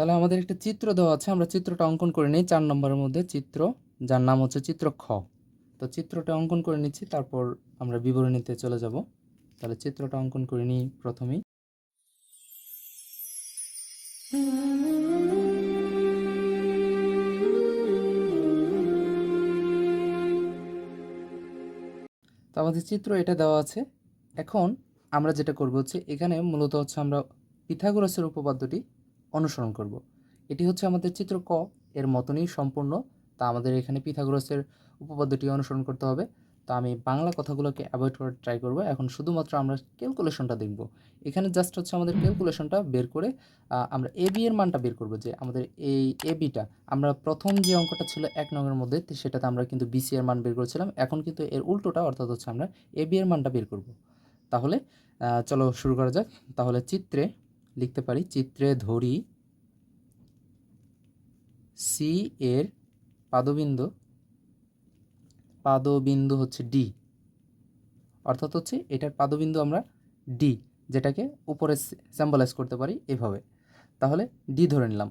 তাহলে আমাদের একটা চিত্র দেওয়া আছে, আমরা চিত্রটা অঙ্কন করে নিই, চার নম্বরের মধ্যে চিত্র, যার নাম হচ্ছে চিত্র খ। তো চিত্রটা অঙ্কন করে নিচ্ছি, তারপর আমরা বিবরণীতে চলে যাব। তাহলে চিত্রটা অঙ্কন করে নিই প্রথমেই। তো আমাদের চিত্র এটা দেওয়া আছে। এখন আমরা যেটা করব হচ্ছে, এখানে মূলত হচ্ছে আমরা পিথাগোরাসের উপপাদ্যটি অনুসরণ করব। এটি হচ্ছে আমাদের চিত্র ক, এর মতনই সম্পূর্ণ। তা আমাদের এখানে পিথাগোরাসের উপপাদ্যটি অনুসরণ করতে হবে। তো আমি বাংলা কথাগুলোকে অ্যাভয়েড করার ট্রাই করব। এখন শুধুমাত্র আমরা ক্যালকুলেশনটা দেখব। এখানে জাস্ট হচ্ছে আমাদের ক্যালকুলেশনটা বের করে আমরা এ বি এর মানটা বের করব যে আমাদের এই এ বিটা আমরা প্রথম যে অঙ্কটা ছিল এক নঙের মধ্যে সেটাতে আমরা কিন্তু বিসি এর মান বের করেছিলাম। এখন কিন্তু এর উল্টোটা অর্থাৎ হচ্ছে আমরা এ বি এর মানটা বের করব। তাহলে চলো শুরু করা যাক। তাহলে চিত্রে লিখতে পারি, চিত্রে ধরি সি এর পাদবিন্দু পাদবিন্দু হচ্ছে ডি অর্থাৎ হচ্ছে এটার পাদবিন্দু আমরা ডি যেটাকে উপরে স্যাম্বলাইজ করতে পারি এভাবে। তাহলে ডি ধরে নিলাম।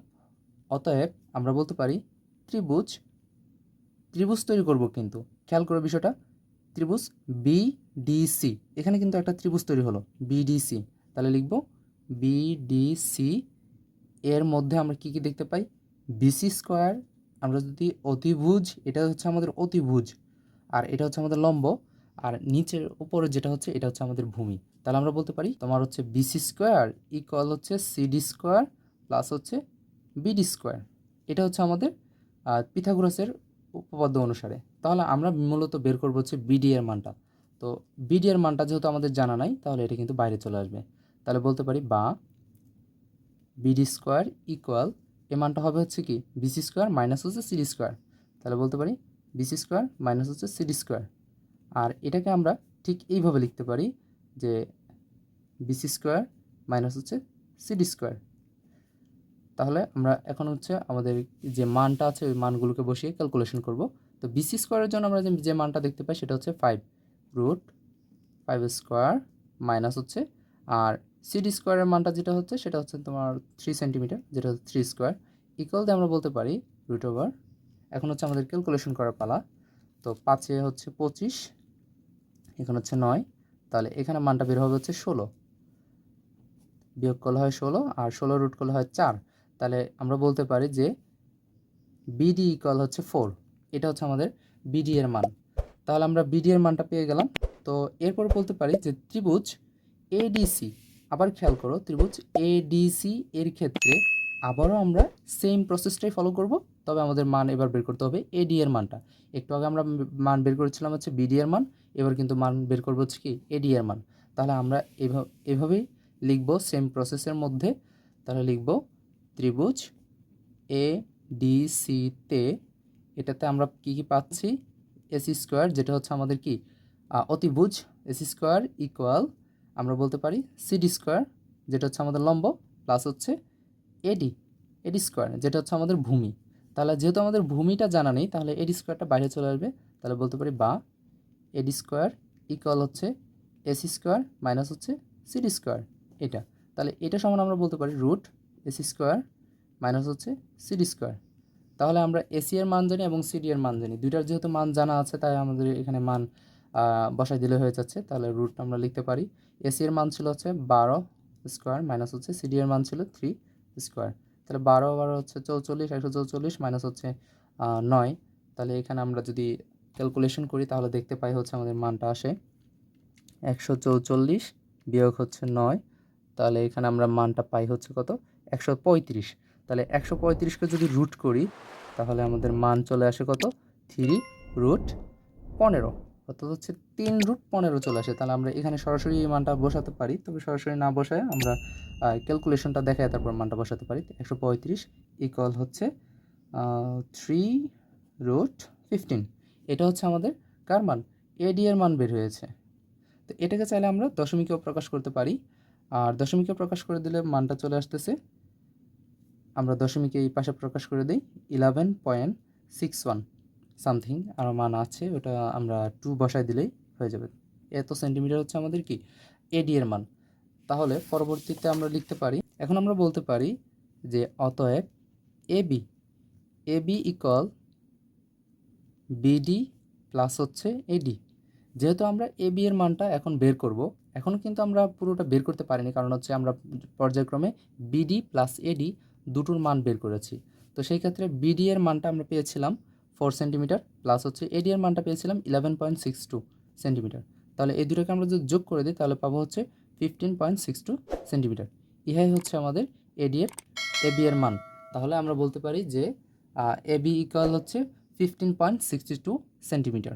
অতএব আমরা বলতে পারি ত্রিভুজ ত্রিভুজ তৈরি করব কিন্তু। খেয়াল করে বিষয়টা, ত্রিভুজ বিডিসি এখানে কিন্তু একটা ত্রিভুজ তৈরি হলো বিডিসি তাহলে লিখব বিডিসি এর মধ্যে আমরা কি কি দেখতে পাই? বিসি স্কোয়ার আমরা যদি অতিভুজ, এটা হচ্ছে আমাদের অতিভুজ, আর এটা হচ্ছে আমাদের লম্ব, আর নিচের উপরে যেটা হচ্ছে, এটা হচ্ছে আমাদের ভূমি। তাহলে আমরা বলতে পারি, তোমার হচ্ছে বিসি স্কোয়ার ইকুয়াল হচ্ছে সিডি স্কোয়ার প্লাস হচ্ছে বিডি স্কোয়ার এটা হচ্ছে আমাদের পিথাগোরাসের উপপাদ্য অনুসারে। তাহলে আমরা মূলত বের করব হচ্ছে বিডি এর মানটা। তো বিডি এর মানটা যেহেতু আমাদের জানা নাই, তাহলে এটা কিন্তু বাইরে চলে আসবে। তাহলে বলতে পারি বা বিডি স্কোয়ার ইকুয়াল এ মানটা হবে হচ্ছে কি? বিসি স্কোয়ার মাইনাস হচ্ছে সিডি স্কোয়ার তাহলে বলতে পারি বিসি স্কোয়ার মাইনাস হচ্ছে সিডি স্কোয়ার আর এটাকে আমরা ঠিক এইভাবে লিখতে পারি যে বিসি স্কোয়ার মাইনাস হচ্ছে সিডি স্কোয়ার তাহলে আমরা এখন হচ্ছে আমাদের যে মানটা আছে ওই মানগুলোকে বসিয়ে ক্যালকুলেশন করব। তো বিসি স্কোয়ারের জন্য আমরা যে- মানটা দেখতে পাই সেটা হচ্ছে five root five square minus হচ্ছে, আর সিডি স্কোয়ারের মানটা যেটা হচ্ছে, সেটা হচ্ছে তোমার থ্রি সেন্টিমিটার যেটা হচ্ছে থ্রি স্কোয়ার ইকুয়াল দিয়ে আমরা বলতে পারি রুট ওভার এখন হচ্ছে আমাদের ক্যালকুলেশন করার পালা। তো পাঁচে হচ্ছে পঁচিশ, এখানে হচ্ছে নয়। তাহলে এখানে মানটা বের হবে হচ্ছে ষোলো। বিয়োগ করলে হয় ষোলো, আর ষোলো রুট করলে হয় চার। তাহলে আমরা বলতে পারি যে বিডি ইকুয়াল হচ্ছে ফোর এটা হচ্ছে আমাদের বিডি এর মান। তাহলে আমরা বিডি এর মানটা পেয়ে গেলাম। তো এরপর বলতে পারি যে ত্রিভুজ এডিসি আবার খেয়াল করো, ত্রিভুজ এডিসি এর ক্ষেত্রে আবারও আমরা সেম প্রসেসটাই ফলো করব। তবে আমাদের মান এবার বের করতে হবে এডি এর মানটা। একটু আগে আমরা মান বের করেছিলাম হচ্ছে বিডি এর মান, এবার কিন্তু মান বের করব হচ্ছে কি এডি এর মান। তাহলে আমরা এভাবে, এভাবেই লিখব সেম প্রসেসের মধ্যে। তাহলে লিখব ত্রিভুজ এ ডি সিতে এটাতে আমরা কি কি পাচ্ছি? এসি স্কোয়ার যেটা হচ্ছে আমাদের কি? অতিভুজ এসি স্কোয়ার ইকুয়াল আমরা বলতে পারি সিডি স্কোয়ার যেটা হচ্ছে আমাদের লম্ব প্লাস হচ্ছে এডি এডি স্কোয়ার যেটা হচ্ছে আমাদের ভূমি। তাহলে যেহেতু আমাদের ভূমিটা জানা নেই, তাহলে এডি স্কোয়ারটা বাইরে চলে আসবে। তাহলে বলতে পারি বা এডি স্কোয়ার ইকুয়াল হচ্ছে এসি স্কোয়ার মাইনাস হচ্ছে সিডি স্কোয়ার এটা। তাহলে এটা সমান আমরা বলতে পারি রুট এসি স্কোয়ার মাইনাস হচ্ছে সিডি স্কোয়ার তাহলে আমরা এসি এর মান জানি এবং সিডি এর মান জানি। দুইটার যেহেতু মান জানা আছে, তাই আমাদের এখানে মান বসাই দিলে হয়ে যাচ্ছে, তাহলে রুট আমরা লিখতে পারি। এসি এর মান ছিল হচ্ছে বারো স্কোয়ার মাইনাস হচ্ছে সিডি এর মান ছিল থ্রি স্কোয়ার তাহলে বারো বারো হচ্ছে চৌচল্লিশ, একশো চৌচল্লিশ মাইনাস হচ্ছে নয়। তাহলে এখানে আমরা যদি ক্যালকুলেশন করি, তাহলে দেখতে পাই হচ্ছে আমাদের মানটা আসে একশো চৌচল্লিশ বিয়োগ হচ্ছে নয়। তাহলে এখানে আমরা মানটা পাই হচ্ছে কত? একশো পঁয়ত্রিশ। তাহলে একশো পঁয়ত্রিশকে যদি রুট করি, তাহলে আমাদের মান চলে আসে কত? থ্রি রুট পনেরো। অর্থাৎ হচ্ছে তিন রুট পনেরো চলে আসে। তাহলে আমরা এখানে সরাসরি মানটা বসাতে পারি। তবে সরাসরি না বসায় আমরা ক্যালকুলেশনটা দেখায় তারপর মানটা বসাতে পারি। একশো পঁয়ত্রিশ ইকুয়াল হচ্ছে থ্রি রুট ফিফটিন এটা হচ্ছে আমাদের কার মান? এডি এর মান বের হয়েছে। তো এটাকে চাইলে আমরা দশমিকেও প্রকাশ করতে পারি। আর দশমিকে প্রকাশ করে দিলে মানটা চলে আসতেছে, আমরা দশমিকে এই পাশে প্রকাশ করে দিই eleven point six one something আরও মান আছে, ওটা আমরা টু বসায় দিলেই হয়ে যাবে। এত সেন্টিমিটার হচ্ছে আমাদের কি? এডি এর মান। তাহলে পরবর্তীতে আমরা লিখতে পারি, এখন আমরা বলতে পারি যে অতএব A B AB AB equal BD plus হচ্ছে এডি যেহেতু আমরা এবি এর মানটা এখন বের করব, এখন কিন্তু আমরা পুরোটা বের করতে পারিনি, কারণ হচ্ছে আমরা পর্যায়ক্রমে বিডি প্লাস এডি দুটোর মান বের করেছি। তো সেই ক্ষেত্রে বিডি এর মানটা আমরা পেয়েছিলাম ফোর সেন্টিমিটার প্লাস হচ্ছে এডিয়ার মানটা পেয়েছিলাম eleven point six two centimetre তাহলে এই দুটোকে আমরা যদি যোগ করে দিই, তাহলে পাবো হচ্ছে fifteen point six two centimetre ইহাই হচ্ছে আমাদের এডিএর এবি এর মান। তাহলে আমরা বলতে পারি যে এবি ইকুয়াল হচ্ছে fifteen point sixty two centimetre